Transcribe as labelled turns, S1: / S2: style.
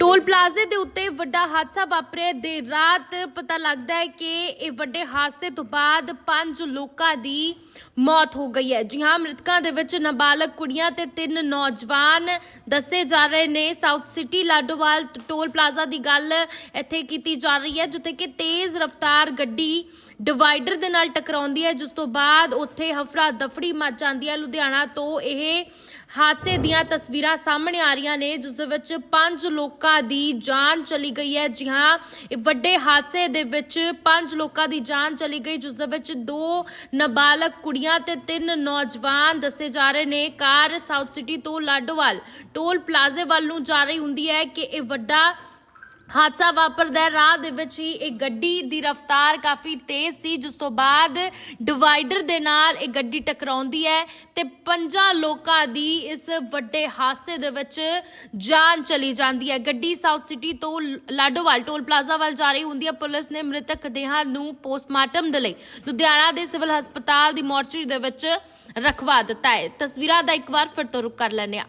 S1: Toll ਪਲਾਜ਼ੇ ਦੇ ਉੱਤੇ ਵੱਡਾ ਹਾਦਸਾ ਵਾਪਰਿਆ। ਦੇ ਰਾਤ ਪਤਾ ਲੱਗਦਾ ਹੈ ਕਿ ਇਹ ਵੱਡੇ ਹਾਦਸੇ ਤੋਂ ਬਾਅਦ ਪੰਜ ਲੋਕਾਂ ਦੀ ਮੌਤ ਹੋ ਗਈ ਹੈ। ਜੀ ਹਾਂ, ਮ੍ਰਿਤਕਾਂ ਦੇ ਵਿੱਚ ਨਾਬਾਲਗ ਕੁੜੀਆਂ ਤੇ ਤਿੰਨ ਨੌਜਵਾਨ ਦੱਸੇ ਜਾ ਰਹੇ ਨੇ। South City Ladowal toll plaza ਦੀ ਗੱਲ ਇੱਥੇ ਕੀਤੀ ਜਾ ਰਹੀ ਹੈ, ਜਿੱਥੇ ਕਿ ਤੇਜ਼ ਰਫ਼ਤਾਰ ਗੱਡੀ ਡਿਵਾਈਡਰ ਦੇ ਨਾਲ ਟਕਰਾਉਂਦੀ ਹੈ, ਜਿਸ ਤੋਂ ਬਾਅਦ ਉੱਥੇ ਹਫੜਾ ਦਫੜੀ ਮਚ ਜਾਂਦੀ ਹੈ। ਲੁਧਿਆਣਾ ਤੋਂ ਇਹ ਹਾਦਸੇ ਦੀਆਂ ਤਸਵੀਰਾਂ ਸਾਹਮਣੇ ਆ ਰਹੀਆਂ ਨੇ, ਜਿਸ ਦੇ ਵਿੱਚ ਪੰਜ ਲੋਕਾਂ ਦੀ ਜਾਨ ਚਲੀ ਗਈ ਹੈ। ਜੀ ਹਾਂ, ਇਹ ਵੱਡੇ ਹਾਦਸੇ ਦੇ ਵਿੱਚ ਪੰਜ ਲੋਕਾਂ ਦੀ ਜਾਨ ਚਲੀ ਗਈ, ਜਿਸ ਦੇ ਵਿੱਚ ਦੋ ਨਾਬਾਲਗ ਕੁੜੀਆਂ ਤੇ ਤਿੰਨ ਨੌਜਵਾਨ ਦੱਸੇ ਜਾ ਰਹੇ ਨੇ। ਕਾਰ ਸਾਊਥ ਸਿਟੀ ਤੋਂ ਲਾਡੋਵਾਲ ਟੋਲ ਪਲਾਜ਼ੇ ਵੱਲ ਨੂੰ ਜਾ ਰਹੀ ਹੁੰਦੀ ਹੈ ਕਿ ਇਹ ਵੱਡਾ ਹਾਦਸਾ ਵਾਪਰਦਾ ਹੈ। ਰਾਹ ਦੇ ਵਿੱਚ ਹੀ ਇਹ ਗੱਡੀ ਦੀ ਰਫ਼ਤਾਰ ਕਾਫੀ ਤੇਜ਼ ਸੀ, ਜਿਸ ਤੋਂ ਬਾਅਦ ਡਿਵਾਈਡਰ ਦੇ ਨਾਲ ਇਹ ਗੱਡੀ ਟਕਰਾਉਂਦੀ ਹੈ ਤੇ ਪੰਜਾਂ ਲੋਕਾਂ ਦੀ ਇਸ ਵੱਡੇ ਹਾਦਸੇ ਦੇ ਵਿੱਚ ਜਾਨ ਚਲੀ ਜਾਂਦੀ ਹੈ। ਗੱਡੀ ਸਾਊਥ ਸਿਟੀ ਤੋਂ ਲਾਡੋਵਾਲ ਟੋਲ ਪਲਾਜ਼ਾ ਵੱਲ ਜਾ ਰਹੀ ਹੁੰਦੀ ਹੈ। ਪੁਲਿਸ ਨੇ ਮ੍ਰਿਤਕ ਦੇਹਾਂ ਨੂੰ ਪੋਸਟਮਾਰਟਮ ਦੇ ਲਈ ਲੁਧਿਆਣਾ ਦੇ ਸਿਵਲ ਹਸਪਤਾਲ ਦੀ ਮੋਰਚਰੀ ਦੇ ਵਿੱਚ ਰਖਵਾ ਦਿੱਤਾ ਹੈ। ਤਸਵੀਰਾਂ ਦਾ ਇੱਕ ਵਾਰ ਫਿਰ ਤੋਂ ਰੁਕ ਕਰ ਲੈਂਦੇ ਹਾਂ।